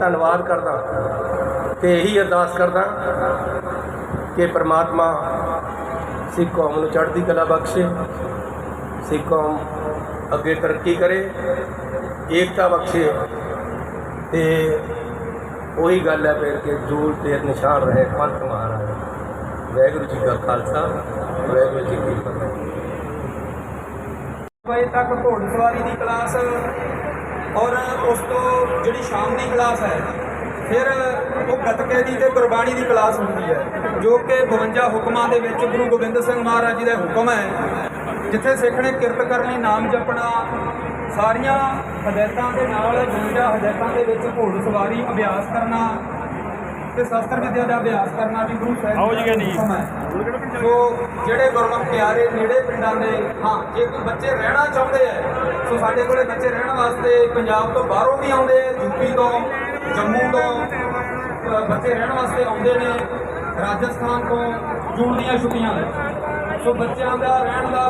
ਧੰਨਵਾਦ ਕਰਦਾ ਤੇ ਇਹੀ ਅਰਦਾਸ ਕਰਦਾ ਕਿ ਪ੍ਰਮਾਤਮਾ ਸਿੱਖ ਕੌਮ ਨੂੰ ਚੜ੍ਹਦੀ ਕਲਾ ਬਖਸ਼ੇ, ਸਿੱਖ ਕੌਮ ਅੱਗੇ ਤਰੱਕੀ ਕਰੇ, ਏਕਤਾ ਬਖਸ਼ੇ ਤੇ ਉਹੀ ਗੱਲ ਹੈ ਫਿਰ ਕਿ ਜੂਲ ਤੇ ਨਿਸ਼ਾਨ ਰਹੇ, ਪੰਥ ਮਹਾਰਾਜ ਵਾਹਿਗੁਰੂ ਜੀ ਕਾ ਖਾਲਸਾ, ਵਾਹਿਗੁਰੂ ਜੀ ਕੀ ਫਤਿਹ। ਵਜੇ ਤੱਕ ਘੋੜ ਸਵਾਰੀ ਦੀ ਕਲਾਸ ਉਸ ਤੋਂ ਜਿਹੜੀ ਸ਼ਾਮ ਦੀ ਕਲਾਸ ਹੈ, ਫਿਰ ਉਹ ਗੱਤਕੇ ਦੀ ਤੇ ਗੁਰਬਾਣੀ ਦੀ ਕਲਾਸ ਹੁੰਦੀ ਹੈ, ਜੋ ਕਿ 52 ਹੁਕਮਾਂ ਦੇ ਵਿੱਚ ਗੁਰੂ ਗੋਬਿੰਦ ਸਿੰਘ ਮਹਾਰਾਜ ਜੀ ਦਾ ਹੁਕਮ ਹੈ, ਜਿੱਥੇ ਸਿੱਖ ਨੇ ਕਿਰਤ ਕਰਨੀ ਨਾਮ ਜਪਣਾ, ਸਾਰੀਆਂ ਹਦਾਇਤਾਂ ਦੇ ਨਾਲ 52 ਹਦਾਇਤਾਂ ਦੇ ਵਿੱਚ ਘੋੜ ਸਵਾਰੀ ਅਭਿਆਸ ਕਰਨਾ ਤੇ ਸ਼ਸਤਰ ਵਿਦਿਆ ਦਾ ਅਭਿਆਸ ਕਰਨਾ ਵੀ ਗੁਰੂ ਸਾਹਿਬ ਜੀ ਦਾ ਹੁਕਮ ਹੈ। ਸੋ ਜਿਹੜੇ ਗੁਰਮੁਖ ਪਿਆਰੇ ਨੇੜੇ ਪਿੰਡਾਂ ਦੇ ਹਾਂ ਜੇ ਕੋਈ ਬੱਚੇ ਰਹਿਣਾ ਚਾਹੁੰਦੇ ਆ ਸੋ ਸਾਡੇ ਕੋਲੇ ਬੱਚੇ ਰਹਿਣ ਵਾਸਤੇ ਪੰਜਾਬ ਤੋਂ ਬਾਹਰੋਂ ਵੀ ਆਉਂਦੇ ਆ ਯੂਪੀ ਤੋਂ ਜੰਮੂ ਤੋਂ ਬੱਚੇ ਰਹਿਣ ਵਾਸਤੇ ਆਉਂਦੇ ਨੇ ਰਾਜਸਥਾਨ ਤੋਂ ਜੂਨ ਦੀਆਂ ਛੁੱਟੀਆਂ ਸੋ ਬੱਚਿਆਂ ਦਾ ਰਹਿਣ ਦਾ